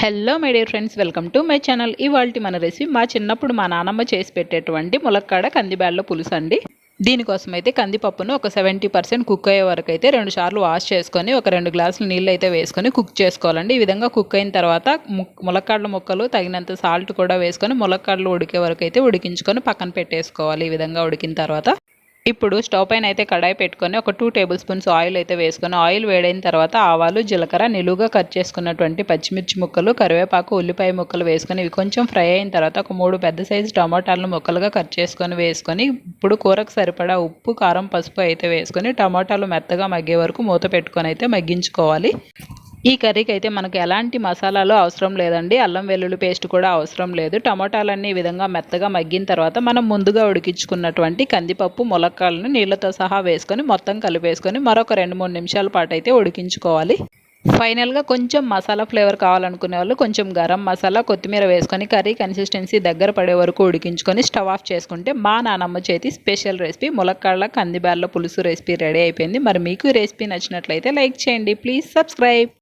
Hello my dear friends welcome to my channel ఇవాళ మన recipe మా చిన్నప్పుడు మా నాన్నమ్మ చేసి పెట్టేటువంటి ములక్కాడ కందిబ్యాళ్ళ పులుసు అండి. దీనికోసం అయితే కందిపప్పును ఒక సెవెంటీ పర్సెంట్ కుక్ అయ్యే వరకు అయితే రెండు సార్లు వాష్ చేసుకొని ఒక రెండు గ్లాసులు నీళ్ళు అయితే వేసుకొని కుక్ చేసుకోవాలండి. ఈ విధంగా కుక్ అయిన తర్వాత ములక్కాడల ముక్కలు తగినంత సాల్ట్ కూడా వేసుకొని ములక్కాడలు ఉడికే వరకు అయితే ఉడికించుకొని పక్కన పెట్టేసుకోవాలి. ఈ విధంగా ఉడికిన తర్వాత ఇప్పుడు స్టవ్ పైన అయితే కడాయి పెట్టుకొని ఒక టూ టేబుల్ స్పూన్స్ ఆయిల్ అయితే వేసుకొని ఆయిల్ వేడైన తర్వాత ఆవాలు జీలకర్ర నిలువుగా కట్ చేసుకున్నటువంటి పచ్చిమిర్చి ముక్కలు కరివేపాకు ఉల్లిపాయ ముక్కలు వేసుకొని ఇవి కొంచెం ఫ్రై అయిన తర్వాత ఒక మూడు పెద్ద సైజు టమాటాలను ముక్కలుగా కట్ చేసుకొని వేసుకొని ఇప్పుడు కూరకు సరిపడా ఉప్పు కారం పసుపు అయితే వేసుకొని టమాటాలు మెత్తగా మగ్గే వరకు మూత పెట్టుకొని అయితే మగ్గించుకోవాలి. ఈ కర్రీకి అయితే మనకు ఎలాంటి మసాలాలు అవసరం లేదండి. అల్లం వెల్లుల్లి పేస్ట్ కూడా అవసరం లేదు. టమాటాలన్నీ ఈ విధంగా మెత్తగా మగ్గిన తర్వాత మనం ముందుగా ఉడికించుకున్నటువంటి కందిపప్పు ములక్కాలను నీళ్ళతో సహా వేసుకొని మొత్తం కలిపేసుకొని మరొక రెండు మూడు నిమిషాల పాటు అయితే ఉడికించుకోవాలి. ఫైనల్గా కొంచెం మసాలా ఫ్లేవర్ కావాలనుకునే వాళ్ళు కొంచెం గరం మసాలా కొత్తిమీర వేసుకొని కర్రీ కన్సిస్టెన్సీ దగ్గర పడే వరకు ఉడికించుకొని స్టవ్ ఆఫ్ చేసుకుంటే మా నానమ్మ చేతి స్పెషల్ రెసిపీ ములక్కాళ్ళ కందిబ్యాళ్ళ పులుసు రెసిపీ రెడీ అయిపోయింది. మరి మీకు ఈ రెసిపీ నచ్చినట్లయితే లైక్ చేయండి. Please subscribe.